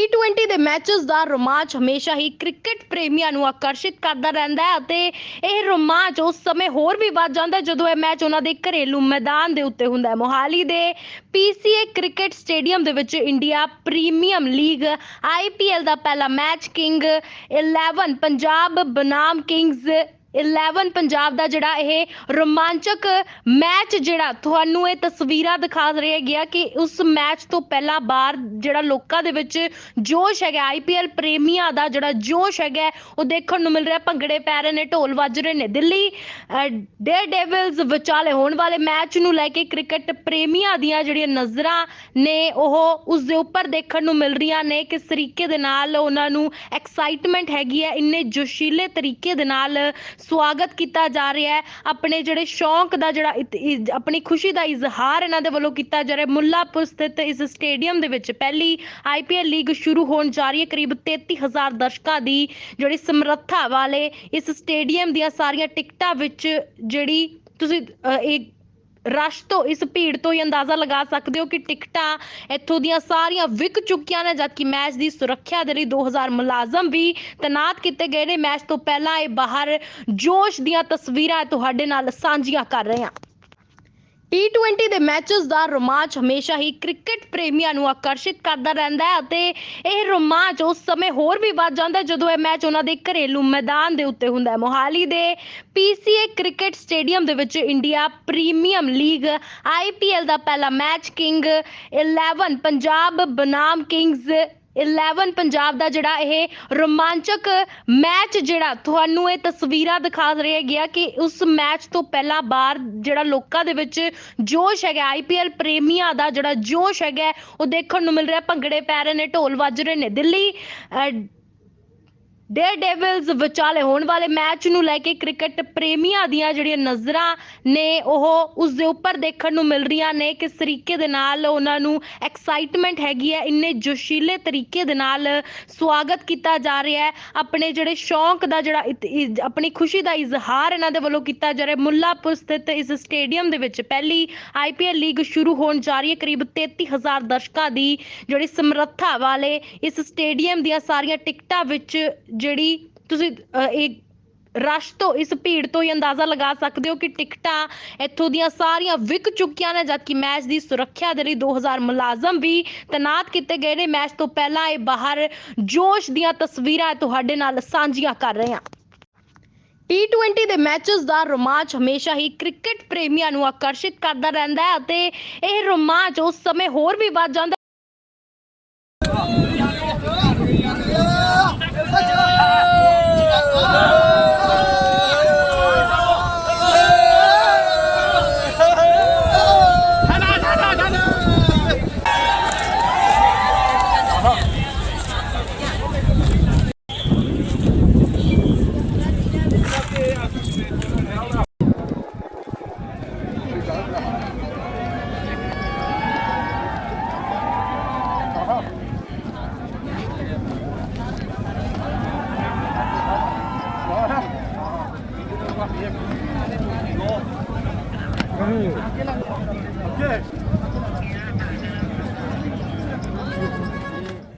T20 ਦੇ matches ਦਾ ਰੋਮਾਂਚ ਹਮੇਸ਼ਾ ਹੀ cricket ਪ੍ਰੇਮੀਆਂ ਨੂੰ ਆਕਰਸ਼ਿਤ ਕਰਦਾ ਰਹਿੰਦਾ ਹੈ ਅਤੇ ਇਹ ਰੋਮਾਂਚ ਉਸ ਸਮੇਂ ਹੋਰ ਵੀ ਵੱਧ ਜਾਂਦਾ ਹੈ ਜਦੋਂ ਇਹ ਮੈਚ ਉਹਨਾਂ ਦੇ ਘਰੇਲੂ ਮੈਦਾਨ ਦੇ ਉੱਤੇ ਹੁੰਦਾ ਹੈ। ਮੋਹਾਲੀ ਦੇ PCA ਕ੍ਰਿਕਟ ਸਟੇਡੀਅਮ ਦੇ ਵਿੱਚ ਇੰਡੀਆ ਪ੍ਰੀਮੀਅਮ ਲੀਗ IPL ਦਾ ਪਹਿਲਾ ਮੈਚ ਕਿੰਗ 11 ਪੰਜਾਬ ਬਨਾਮ ਕਿੰਗਸ 11 ਪੰਜਾਬ ਦਾ ਜਿਹੜਾ ਇਹ ਰੋਮਾਂਚਕ ਮੈਚ ਜਿਹੜਾ ਤੁਹਾਨੂੰ ਇਹ ਤਸਵੀਰਾਂ ਦਿਖਾ ਰਿਹਾ ਗਿਆ ਕਿ ਉਸ ਮੈਚ ਤੋਂ ਪਹਿਲਾਂ ਬਾਹਰ ਜਿਹੜਾ ਲੋਕਾਂ ਦੇ ਵਿੱਚ ਜੋਸ਼ ਹੈਗਾ ਆਈਪੀਐਲ ਪ੍ਰੇਮੀਆਂ ਦਾ ਜਿਹੜਾ ਜੋਸ਼ ਹੈਗਾ, ਉਹ ਦੇਖਣ ਨੂੰ ਮਿਲ ਰਿਹਾ। ਭੰਗੜੇ ਪੈ ਰਹੇ ਨੇ, ਢੋਲ ਵੱਜ ਰਹੇ ਨੇ। ਦਿੱਲੀ ਡੇਅਰ ਡੇਵਲਸ ਵਿਚਾਲੇ ਹੋਣ ਵਾਲੇ ਮੈਚ ਨੂੰ ਲੈ ਕੇ ਕ੍ਰਿਕਟ ਪ੍ਰੇਮੀਆਂ ਦੀਆਂ ਜਿਹੜੀਆਂ ਨਜ਼ਰਾਂ ਨੇ, ਉਹ ਉਸ ਦੇ ਉੱਪਰ ਦੇਖਣ ਨੂੰ ਮਿਲ ਰਹੀਆਂ ਨੇ ਕਿਸ ਤਰੀਕੇ ਦੇ ਨਾਲ ਉਹਨਾਂ ਨੂੰ ਐਕਸਾਈਟਮੈਂਟ ਹੈਗੀ ਹੈ। ਇੰਨੇ ਜੋਸ਼ੀਲੇ ਤਰੀਕੇ ਦੇ ਨਾਲ ਸਵਾਗਤ ਕੀਤਾ ਜਾ ਰਿਹਾ ਹੈ। ਆਪਣੇ ਜਿਹੜੇ ਸ਼ੌਂਕ ਦਾ ਜਿਹੜਾ ਇਤ- ਆਪਣੀ ਖੁਸ਼ੀ ਦਾ ਇਜ਼ਹਾਰ ਇਹਨਾਂ ਦੇ ਵੱਲੋਂ ਕੀਤਾ ਜਾ ਰਿਹਾ ਮੁੱਲਾਪੁਰ ਸਥਿਤ ਇਸ ਸਟੇਡੀਅਮ ਦੇ ਵਿੱਚ ਪਹਿਲੀ ਆਈਪੀਐਲ ਲੀਗ ਸ਼ੁਰੂ ਹੋਣ ਜਾ ਰਹੀ ਹੈ। ਕਰੀਬ 33000 ਦਰਸ਼ਕਾਂ ਦੀ ਜਿਹੜੀ ਸਮਰੱਥਾ ਵਾਲੇ ਇਸ ਸਟੇਡੀਅਮ ਦੀਆਂ ਸਾਰੀਆਂ ਟਿਕਟਾਂ ਵਿੱਚ ਜਿਹੜੀ ਤੁਸੀਂ ਇਹ ਰਸ਼ ਤੋਂ ਇਸ ਭੀੜ ਤੋਂ ਹੀ ਅੰਦਾਜ਼ਾ ਲਗਾ ਸਕਦੇ ਹੋ ਕਿ ਟਿਕਟਾਂ ਇੱਥੋਂ ਦੀਆਂ ਸਾਰੀਆਂ ਵਿਕ ਚੁੱਕੀਆਂ ਨੇ, ਜਦਕਿ ਮੈਚ ਦੀ ਸੁਰੱਖਿਆ ਦੇ ਲਈ 2000 ਮੁਲਾਜ਼ਮ ਵੀ ਤੈਨਾਤ ਕੀਤੇ ਗਏ ਨੇ। ਮੈਚ ਤੋਂ ਪਹਿਲਾਂ ਇਹ ਬਾਹਰ ਜੋਸ਼ ਦੀਆਂ ਤਸਵੀਰਾਂ ਤੁਹਾਡੇ ਨਾਲ ਸਾਂਝੀਆਂ ਕਰ ਰਹੇ ਹਾਂ। T20 ਦੇ ਮੈਚਸ ਦਾ ਰੋਮਾਂਚ ਹਮੇਸ਼ਾ ਹੀ ਕ੍ਰਿਕਟ ਪ੍ਰੇਮੀਆਂ ਨੂੰ ਆਕਰਸ਼ਿਤ ਕਰਦਾ ਰਹਿੰਦਾ ਹੈ ਅਤੇ ਇਹ ਰੋਮਾਂਚ ਉਸ ਸਮੇਂ ਹੋਰ ਵੀ ਵੱਧ ਜਾਂਦਾ ਹੈ ਜਦੋਂ ਇਹ ਮੈਚ ਉਹਨਾਂ ਦੇ ਘਰੇਲੂ ਮੈਦਾਨ ਦੇ ਉੱਤੇ ਹੁੰਦਾ ਹੈ। ਮੋਹਾਲੀ ਦੇ PCA ਕ੍ਰਿਕਟ ਸਟੇਡੀਅਮ ਦੇ ਵਿੱਚ ਇੰਡੀਆ ਪ੍ਰੀਮੀਅਮ ਲੀਗ IPL ਦਾ ਪਹਿਲਾ ਮੈਚ ਕਿੰਗ 11 ਪੰਜਾਬ ਬਨਾਮ ਕਿੰਗਸ 11 ਪੰਜਾਬ ਦਾ ਜਿਹੜਾ ਇਹ ਰੋਮਾਂਚਕ ਮੈਚ ਜਿਹੜਾ ਤੁਹਾਨੂੰ ਇਹ ਤਸਵੀਰਾਂ ਦਿਖਾ ਰਿਹਾ ਗਿਆ ਕਿ ਉਸ ਮੈਚ ਤੋਂ ਪਹਿਲਾਂ ਬਾਹਰ ਜਿਹੜਾ ਲੋਕਾਂ ਦੇ ਵਿੱਚ ਜੋਸ਼ ਹੈਗਾ ਆਈਪੀਐਲ ਪ੍ਰੇਮੀਆਂ ਦਾ ਜਿਹੜਾ ਜੋਸ਼ ਹੈਗਾ, ਉਹ ਦੇਖਣ ਨੂੰ ਮਿਲ ਰਿਹਾ। ਭੰਗੜੇ ਪੈ ਰਹੇ ਨੇ, ਢੋਲ ਵੱਜ ਰਹੇ ਨੇ। ਦਿੱਲੀ ਡੇਅਰ ਡੇਵਲਸ ਵਿਚਾਲੇ ਹੋਣ ਵਾਲੇ ਮੈਚ ਨੂੰ ਲੈ ਕੇ ਕ੍ਰਿਕਟ ਪ੍ਰੇਮੀਆਂ ਦੀਆਂ ਜਿਹੜੀਆਂ ਨਜ਼ਰਾਂ ਨੇ, ਉਹ ਉਸ ਦੇ ਉੱਪਰ ਦੇਖਣ ਨੂੰ ਮਿਲ ਰਹੀਆਂ ਨੇ ਕਿਸ ਤਰੀਕੇ ਦੇ ਨਾਲ ਉਹਨਾਂ ਨੂੰ ਐਕਸਾਈਟਮੈਂਟ ਹੈਗੀ ਹੈ, ਇੰਨੇ ਜੋਸ਼ੀਲੇ ਤਰੀਕੇ ਦੇ ਨਾਲ ਸਵਾਗਤ ਕੀਤਾ ਜਾ ਰਿਹਾ ਹੈ। ਆਪਣੇ ਜਿਹੜੇ ਸ਼ੌਂਕ ਦਾ ਜਿਹੜਾ ਇਤ- ਆਪਣੀ ਖੁਸ਼ੀ ਦਾ ਇਜ਼ਹਾਰ ਇਹਨਾਂ ਦੇ ਵੱਲੋਂ ਕੀਤਾ ਜਾ ਰਿਹਾ ਮੁੱਲਾਪੁਰ ਸਥਿਤ ਇਸ ਸਟੇਡੀਅਮ ਦੇ ਵਿੱਚ ਪਹਿਲੀ ਆਈਪੀਐਲ ਲੀਗ ਸ਼ੁਰੂ ਹੋਣ ਜਾ ਰਹੀ ਹੈ। ਕਰੀਬ 33000 ਦਰਸ਼ਕਾਂ ਦੀ ਜਿਹੜੀ ਸਮਰੱਥਾ ਵਾਲੇ ਇਸ ਸਟੇਡੀਅਮ ਦੀਆਂ ਸਾਰੀਆਂ ਟਿਕਟਾਂ ਵਿੱਚ ਜਿਹੜੀ ਤੁਸੀਂ ਅ, ਰਸ਼ ਤੋਂ ਇਸ ਭੀੜ ਤੋਂ ਹੀ ਅੰਦਾਜ਼ਾ ਲਗਾ ਸਕਦੇ ਹੋ ਕਿ ਟਿਕਟਾਂ ਇੱਥੋਂ ਦੀਆਂ ਸਾਰੀਆਂ ਵਿਕ ਚੁੱਕੀਆਂ ਨੇ ਜਦਕਿ ਮੈਚ ਦੀ ਸੁਰੱਖਿਆ ਦੇ ਲਈ 2000 ਮੁਲਾਜ਼ਮ ਵੀ ਤੈਨਾਤ ਕੀਤੇ ਗਏ ਨੇ। ਮੈਚ ਤੋਂ ਪਹਿਲਾਂ ਇਹ ਬਾਹਰ ਜੋਸ਼ ਦੀਆਂ ਤਸਵੀਰਾਂ ਤੁਹਾਡੇ ਨਾਲ ਸਾਂਝੀਆਂ ਕਰ ਰਹੇ ਹਾਂ। T20 ਦੇ ਮੈਚਸ ਦਾ ਰੋਮਾਂਚ ਹਮੇਸ਼ਾ ਹੀ ਕ੍ਰਿਕਟ ਪ੍ਰੇਮੀਆਂ ਨੂੰ ਆਕਰਸ਼ਿਤ ਕਰਦਾ ਰਹਿੰਦਾ ਹੈ ਅਤੇ ਇਹ ਰੋਮਾਂਚ ਉਸ ਸਮੇਂ ਹੋਰ ਵੀ ਵੱਧ ਜਾਂਦਾ 오케이.